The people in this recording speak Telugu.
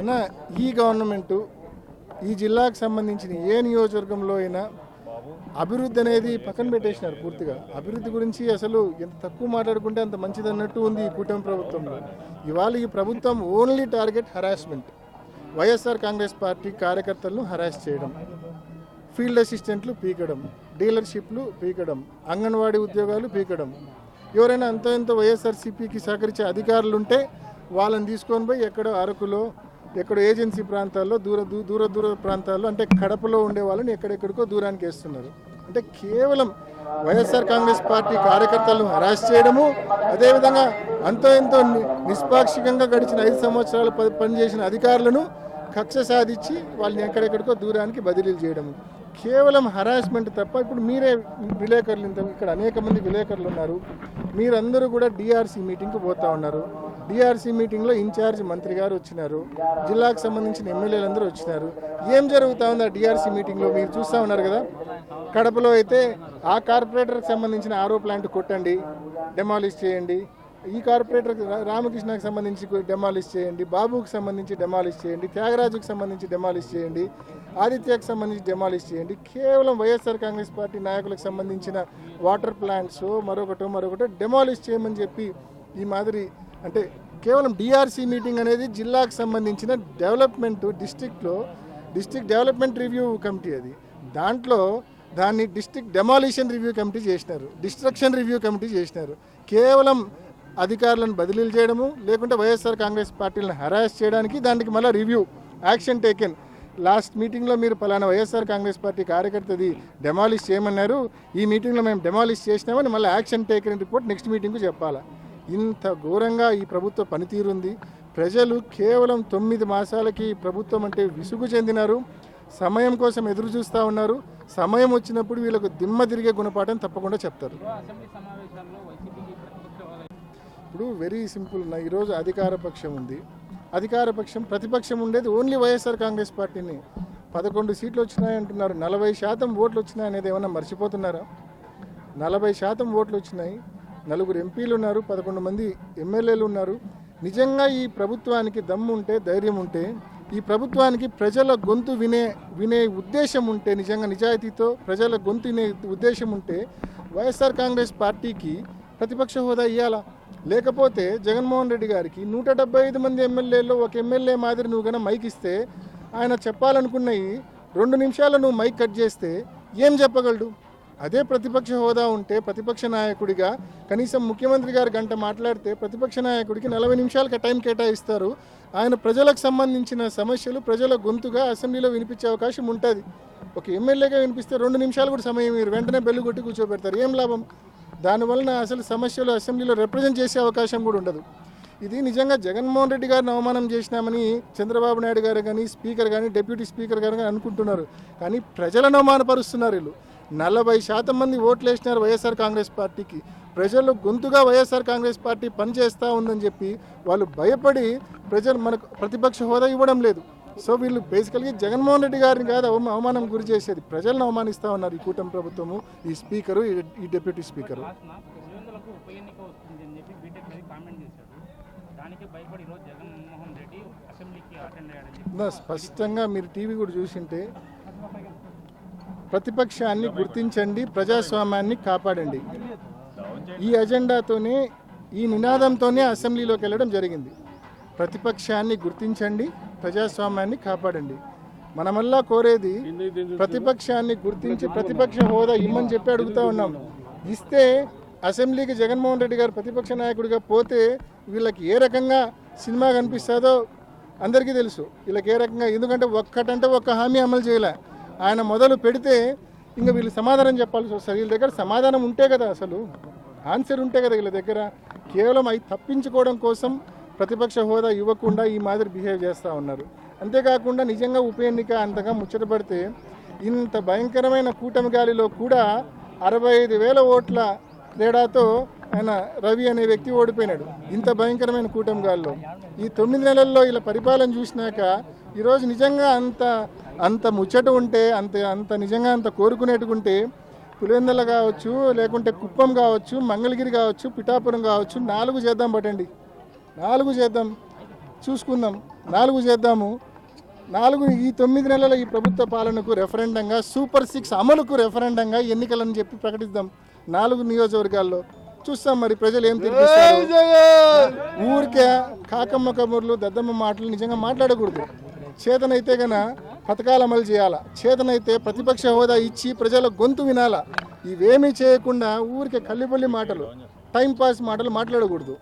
అన్న ఈ గవర్నమెంటు ఈ జిల్లాకు సంబంధించిన ఏ నియోజకవర్గంలో అయినా అభివృద్ధి అనేది పక్కన పెట్టేసినారు పూర్తిగా. అభివృద్ధి గురించి అసలు ఎంత తక్కువ మాట్లాడుకుంటే అంత మంచిది అన్నట్టు ఉంది ఈ కూటమి ప్రభుత్వంలో. ఇవాళ ఈ ప్రభుత్వం only target harassment YSR Congress Party కార్యకర్తలను హరాస్ చేయడం ఫీల్డ్ అసిస్టెంట్లు పీకడం డీలర్షిప్లు పీకడం అంగన్వాడీ ఉద్యోగాలు పీకడం. ఎవరైనా అంత ఎంతో వైఎస్ఆర్సీపీకి సహకరించే అధికారులు ఉంటే వాళ్ళని తీసుకొని పోయి ఎక్కడో అరకులో ఎక్కడో ఏజెన్సీ ప్రాంతాల్లో దూర దూ- దూర దూర ప్రాంతాల్లో అంటే కడపలో ఉండే వాళ్ళని ఎక్కడెక్కడికో దూరానికి వేస్తున్నారు. అంటే కేవలం వైఎస్ఆర్ కాంగ్రెస్ పార్టీ కార్యకర్తలను హరాస్ చేయడము అదేవిధంగా అంతో ఎంతో నిష్పాక్షికంగా గడిచిన ఐదు సంవత్సరాలు ప- పనిచేసిన అధికారులను కక్ష సాధించి వాళ్ళని ఎక్కడెక్కడికో దూరానికి బదిలీలు చేయడము. కేవలం హరాస్మెంట్ తప్ప ఇప్పుడు మీరే విలేకరులు ఇంత ఇక్కడ అనేక మంది విలేకరులు ఉన్నారు. మీరందరూ కూడా డిఆర్సీ మీటింగ్కి పోతా ఉన్నారు. డిఆర్సీ మీటింగ్లో ఇన్ఛార్జ్ మంత్రి గారు వచ్చినారు. జిల్లాకు సంబంధించిన ఎమ్మెల్యేలందరూ వచ్చినారు. ఏం జరుగుతూ ఉంది ఆ డిఆర్సీ మీటింగ్లో మీరు చూస్తూ ఉన్నారు కదా. కడపలో అయితే ఆ కార్పొరేటర్కి సంబంధించిన ఆరో ప్లాంట్ కొట్టండి డెమాలిష్ చేయండి. ఈ కార్పొరేటర్ రామకృష్ణకి సంబంధించి డెమాలిష్ చేయండి. బాబుకి సంబంధించి డెమాలిష్ చేయండి. త్యాగరాజుకి సంబంధించి డెమాలిష్ చేయండి. ఆదిత్యకు సంబంధించి డెమాలిష్ చేయండి. కేవలం వైఎస్ఆర్ కాంగ్రెస్ పార్టీ నాయకులకు సంబంధించిన వాటర్ ప్లాంట్స్ మరొకటో మరొకటో డెమాలిష్ చేయమని చెప్పి ఈ మాదిరి అంటే కేవలం డిఆర్సీ మీటింగ్ అనేది జిల్లాకు సంబంధించిన డెవలప్మెంట్ డిస్టిక్లో డిస్టిక్ డెవలప్మెంట్ రివ్యూ కమిటీ అది. దాంట్లో దాన్ని డిస్టిక్ డెమాలిషన్ రివ్యూ కమిటీ చేసినారు. డిస్ట్రక్షన్ రివ్యూ కమిటీ చేసినారు. కేవలం అధికారులను బదిలీలు చేయడము లేకుంటే వైఎస్ఆర్ కాంగ్రెస్ పార్టీలను హరాస్ చేయడానికి దానికి మళ్ళీ రివ్యూ యాక్షన్ టేకెన్ లాస్ట్ మీటింగ్లో మీరు పలానా వైఎస్ఆర్ కాంగ్రెస్ పార్టీ కార్యకర్తది డెమాలిష్ చేయమన్నారు. ఈ మీటింగ్లో మేము డెమాలిష్ చేసినామని మళ్ళీ యాక్షన్ టేకెన్ రిపోర్ట్ నెక్స్ట్ మీటింగ్కు చెప్పాలా. ఇంత ఘోరంగా ఈ ప్రభుత్వ పనితీరుంది. ప్రజలు కేవలం తొమ్మిది మాసాలకి ప్రభుత్వం అంటే విసుగు చెందినారు. సమయం కోసం ఎదురు చూస్తూ ఉన్నారు. సమయం వచ్చినప్పుడు వీళ్ళకు దిమ్మ తిరిగే గుణపాఠం తప్పకుండా చెప్తారు. ఇప్పుడు వెరీ సింపుల్ నా ఈరోజు అధికార పక్షం ఉంది. అధికార పక్షం ప్రతిపక్షం ఉండేది ఓన్లీ వైఎస్ఆర్ కాంగ్రెస్ పార్టీని. పదకొండు సీట్లు వచ్చినాయి అంటున్నారు. నలభై శాతం ఓట్లు వచ్చినాయి అనేది ఏమన్నా మర్చిపోతున్నారా? నలభై శాతం ఓట్లు వచ్చినాయి. నలుగురు ఎంపీలు ఉన్నారు పదకొండు మంది ఎమ్మెల్యేలు ఉన్నారు. నిజంగా ఈ ప్రభుత్వానికి దమ్ము ఉంటే ధైర్యం ఉంటే ఈ ప్రభుత్వానికి ప్రజల గొంతు వినే వినే ఉద్దేశం ఉంటే నిజంగా నిజాయితీతో ప్రజల గొంతు వినే ఉద్దేశం ఉంటే వైఎస్ఆర్ కాంగ్రెస్ పార్టీకి ప్రతిపక్ష హోదా ఇవ్వాలా లేకపోతే జగన్మోహన్ రెడ్డి గారికి నూట డెబ్బై ఐదు మంది ఎమ్మెల్యేలో ఒక ఎమ్మెల్యే మాదిరి నువ్వు కన్నా మైక్ ఇస్తే ఆయన చెప్పాలనుకున్నవి రెండు నిమిషాలు నువ్వు మైక్ కట్ చేస్తే ఏం చెప్పగలడు? అదే ప్రతిపక్ష హోదా ఉంటే ప్రతిపక్ష నాయకుడిగా కనీసం ముఖ్యమంత్రి గారు గంట మాట్లాడితే ప్రతిపక్ష నాయకుడికి నలభై నిమిషాలకి టైం కేటాయిస్తారు. ఆయన ప్రజలకు సంబంధించిన సమస్యలు ప్రజల గొంతుగా అసెంబ్లీలో వినిపించే అవకాశం ఉంటుంది. ఒక ఎమ్మెల్యేగా వినిపిస్తే రెండు నిమిషాలు కూడా సమయం మీరు వెంటనే బెల్లు కొట్టి కూర్చోబెడతారు. ఏం లాభం? దానివలన అసలు సమస్యలు అసెంబ్లీలో రిప్రజెంట్ చేసే అవకాశం కూడా ఉండదు. ఇది నిజంగా జగన్మోహన్ రెడ్డి గారిని అవమానం చేసినామని చంద్రబాబు నాయుడు గారు కానీ స్పీకర్ కానీ డిప్యూటీ స్పీకర్ గారు కానీ అనుకుంటున్నారు. కానీ ప్రజలను అవమానపరుస్తున్నారు వీళ్ళు. నలభై శాతం మంది ఓట్లు వేసినారు వైఎస్ఆర్ కాంగ్రెస్ పార్టీకి. ప్రజలు గొంతుగా వైఎస్ఆర్ కాంగ్రెస్ పార్టీ పనిచేస్తూ ఉందని చెప్పి వాళ్ళు భయపడి ప్రజలు మనకు ప్రతిపక్ష హోదా ఇవ్వడం లేదు. సో వీళ్ళు బేసికల్గా జగన్మోహన్ రెడ్డి గారిని కాదు అవమ- అవమానం గురి చేసేది. ప్రజలను అవమానిస్తూ ఉన్నారు ఈ కూటమి ప్రభుత్వము. ఈ స్పీకరు ఈ- డిప్యూటీ స్పీకరు. స్పష్టంగా మీరు టీవీ కూడా చూసింటే ప్రతిపక్షాన్ని గుర్తించండి ప్రజాస్వామ్యాన్ని కాపాడండి. ఈ అజెండాతోనే ఈ నినాదంతోనే అసెంబ్లీలోకి వెళ్ళడం జరిగింది. ప్రతిపక్షాన్ని గుర్తించండి ప్రజాస్వామ్యాన్ని కాపాడండి. మనమల్లా కోరేది ప్రతిపక్షాన్ని గుర్తించి ప్రతిపక్ష హోదా ఇమ్మని చెప్పి అడుగుతా ఉన్నాం. ఇస్తే అసెంబ్లీకి జగన్మోహన్ రెడ్డి గారు ప్రతిపక్ష నాయకుడిగా పోతే వీళ్ళకి ఏ రకంగా సినిమా కనిపిస్తుందో అందరికీ తెలుసు. వీళ్ళకి ఏ రకంగా ఎందుకంటే ఒక్కటంటే ఒక్క హామీ అమలు చేయలే. ఆయన మొదలు పెడితే ఇంకా వీళ్ళు సమాధానం చెప్పాల్సి వస్తుంది. వీళ్ళ దగ్గర సమాధానం ఉంటే కదా అసలు. ఆన్సర్ ఉంటే కదా వీళ్ళ దగ్గర. కేవలం అవి తప్పించుకోవడం కోసం ప్రతిపక్ష హోదా ఇవ్వకుండా ఈ మాదిరి బిహేవ్ చేస్తూ ఉన్నారు. అంతేకాకుండా నిజంగా ఉప ఎన్నిక అంతగా ముచ్చటపడితే ఇంత భయంకరమైన కూటమి గాలిలో కూడా అరవై ఐదు వేల ఓట్ల తేడాతో ఆయన రవి అనే వ్యక్తి ఓడిపోయినాడు. ఇంత భయంకరమైన కూటమి గాలిలో. ఈ తొమ్మిది నెలల్లో ఇలా పరిపాలన చూసినాక ఈరోజు నిజంగా అంత అంత ముచ్చట ఉంటే అంత అంత నిజంగా అంత కోరుకునేట్టుకుంటే పులివెందల కావచ్చు లేకుంటే కుప్పం కావచ్చు మంగళగిరి కావచ్చు పిఠాపురం కావచ్చు నాలుగు చేద్దాం పట్టండి నాలుగు చేద్దాం. చూసుకుందాం. నాలుగు చేద్దాము. నాలుగు ఈ తొమ్మిది నెలల ఈ ప్రభుత్వ పాలనకు రెఫరెండంగా సూపర్ సిక్స్ అమలుకు రెఫరెండంగా ఎన్నికలని చెప్పి ప్రకటిద్దాం. నాలుగు నియోజకవర్గాల్లో. చూస్తాం మరి ప్రజలు ఏం తీర్పిస్తారు ఊరికే కాకమ్మ కబుర్లు దద్దమ్మ మాటలు నిజంగా మాట్లాడకూడదు. చేతనైతే గన పథకాలు అమలు చేయాలా? చేతనైతే ప్రతిపక్ష హోదా ఇచ్చి ప్రజల గొంతు వినాలా? ఇవేమీ చేయకుండా ఊరికే కల్లిపల్లి మాటలు టైం పాస్ మాటలు మాట్లాడకూడదు.